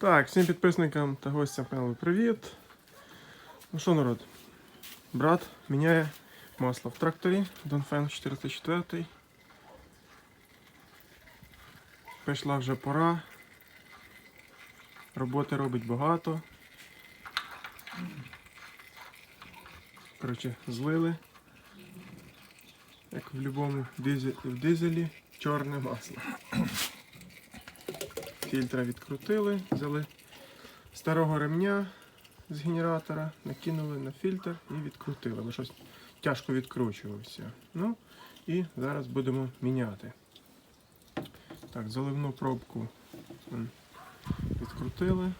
Так, всім підписникам та гостям каналу привіт. Ну що, народ? Брат міняє масло в тракторі Донфен 404. Прийшла вже пора. Роботи робить багато. Коротше, злили. Як в будь-якому дизелі, дизелі чорне масло. Фільтра відкрутили, взяли старого ремня з генератора, накинули на фільтр і відкрутили, бо щось тяжко відкручувався. Ну і зараз будемо міняти. Так, заливну пробку відкрутили.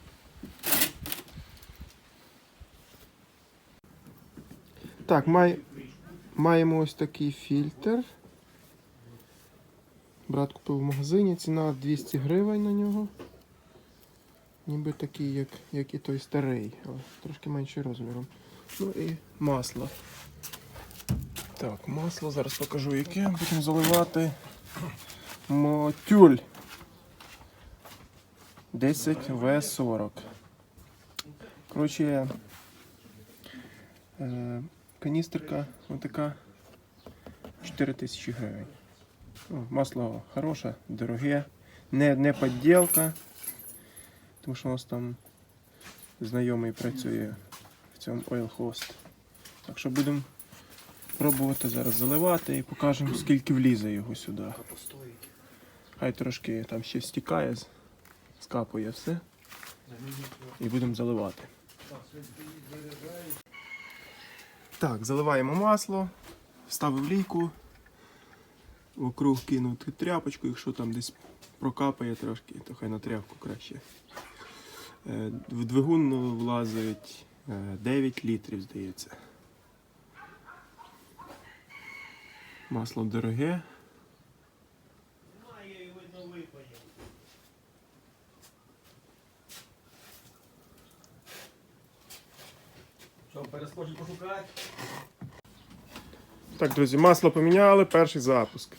Так, май... маємо ось такий фільтр. Брат купив в магазині, ціна 200 гривень на нього. Ніби такий, як, як і той старий, але трошки менший розміром. Ну і масло. Так, масло, зараз покажу яке. Будемо заливати мотюль 10В40. Коротше, е, каністерка отака 4000 гривень. Ну, масло хороше, дороге, не, не подділка, тому що у нас там знайомий працює в цьому Oil Host. Так що будемо пробувати зараз заливати і покажемо, скільки влізе його сюди. Хай трошки там ще стікає, скапує все. І будемо заливати. Так, заливаємо масло, ставив лійку. Вокруг кинути тряпочку, якщо там десь прокапає трошки, то хай на тряпку краще. Е, В двигун влазить е, 9 літрів, здається. Масло дороге. Що, перескочить пошукати? Так, друзі, масло поміняли, перший запуск.